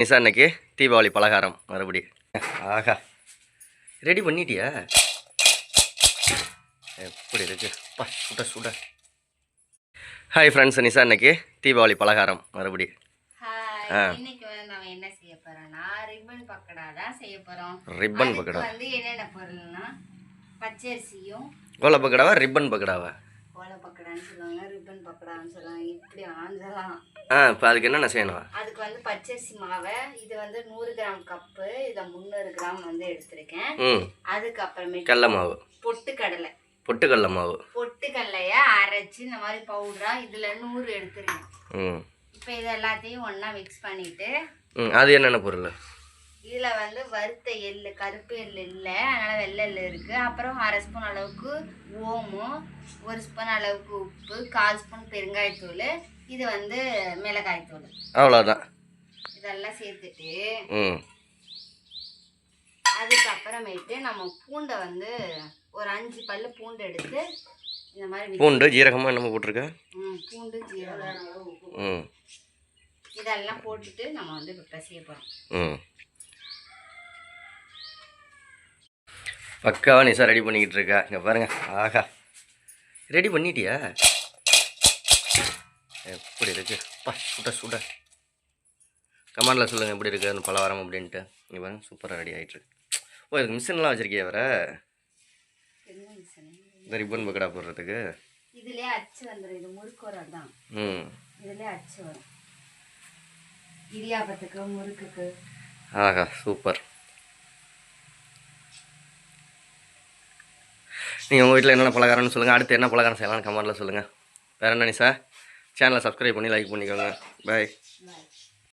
நிசா அன்னைக்கு தீபாவளி பலகாரம் மறுபடி. ஆஹா. ரெடி பண்ணிட்டியா? எப்படி இருக்கு? அப்பா சுட சுட. ஹாய் ஃப்ரெண்ட்ஸ் நிசா அன்னைக்கு தீபாவளி பலகாரம் மறுபடி. ரிப்பன் பக்கடா வந்து என்னென்ன பொருள்னா பச்சரிசியும் ரிப்பன் பக்கடாவா? பக்கடான்னு சொல்லுவாங்க ரிப்பன் பக்கடான்னு சொல்லுவாங்க. இப்படி ஆஞ்சலாம். ஆ இப்போ அதுக்கு என்னென்ன செய்யணும்? அதுக்கு வந்து பச்சரிசி மாவை இது வந்து நூறு கிராம் கப்பு இதை முந்நூறு கிராம் வந்து எடுத்திருக்கேன். ம். அதுக்கப்புறமேட்டு கடல மாவு. பொட்டுக்கடலை. பொட்டுக்கடல மாவு. பொட்டுக்கடலைய அரைச்சி இந்த மாதிரி பவுடரா இதுல நூறு எடுத்துருக்கேன். ம். இப்போ இது எல்லாத்தையும் ஒண்ணா மிக்ஸ் பண்ணிட்டு ம் அது என்னென்ன பொருள்? இதுல வந்து வறுத்த எள்ளு கருப்பு எள்ளு இல்லை. அதனால வெள்ளை எள்ளு இருக்கு. அப்புறம் அரை ஸ்பூன் அளவுக்கு ஓமம் ஒரு ஸ்பூன் அளவுக்கு உப்பு கால் ஸ்பூன் பெருங்காயத்தூள் இது வந்து மிளகாய்த்தூள். அவ்வளோதான் இதெல்லாம் சேர்த்துட்டு அதுக்கப்புறமேட்டு நம்ம பூண்டை வந்து ஒரு அஞ்சு பல்லு பூண்டு எடுத்து இந்த மாதிரி பூண்டு ஜீரகமாக என்னமோ போட்டிருக்க? ம், பூண்டு ஜீரகம். இதெல்லாம் போட்டுட்டு நம்ம வந்து இப்போ பிசைய போகிறோம் ம் பக்காவா நிசா ரெடி பண்ணிக்கிட்டு இருக்கா? இங்கே பாருங்க. ஆஹா. ரெடி பண்ணிட்டியா? எப்படி இருக்கு? அப்பா சுட சுட. கமெண்டில் சொல்லுங்கள் எப்படி இருக்கு? அந்த பலகாரம் அப்படின்ட்டு. இங்கே பாருங்க சூப்பராக ரெடி ஆகிட்டு இருக்கு. ஓ இதுக்கு மிஷின்லாம் வச்சுருக்கியா மிஷினு? இந்த ரிப்பன் பக்கடா போடுறதுக்கு. இதுலயே அச்சு வந்துடும் இது முறுக்கோரை தான் ம். இதுலயே அச்சு வரும். இடியாப்பத்துக்கு முறுக்குக்கு. ஆஹா சூப்பர் நீங்கள் உங்கள் வீட்டில் என்னென்ன பலகாரம்னு சொல்லுங்கள் அடுத்து என்ன பலகாரம் செய்யலாம்னு கமெண்ட்டில் சொல்லுங்கள் வேறு என்ன நிசா சேனலை சப்ஸ்கிரைப் பண்ணி லைக் பண்ணிக்கோங்க. பாய் பாய்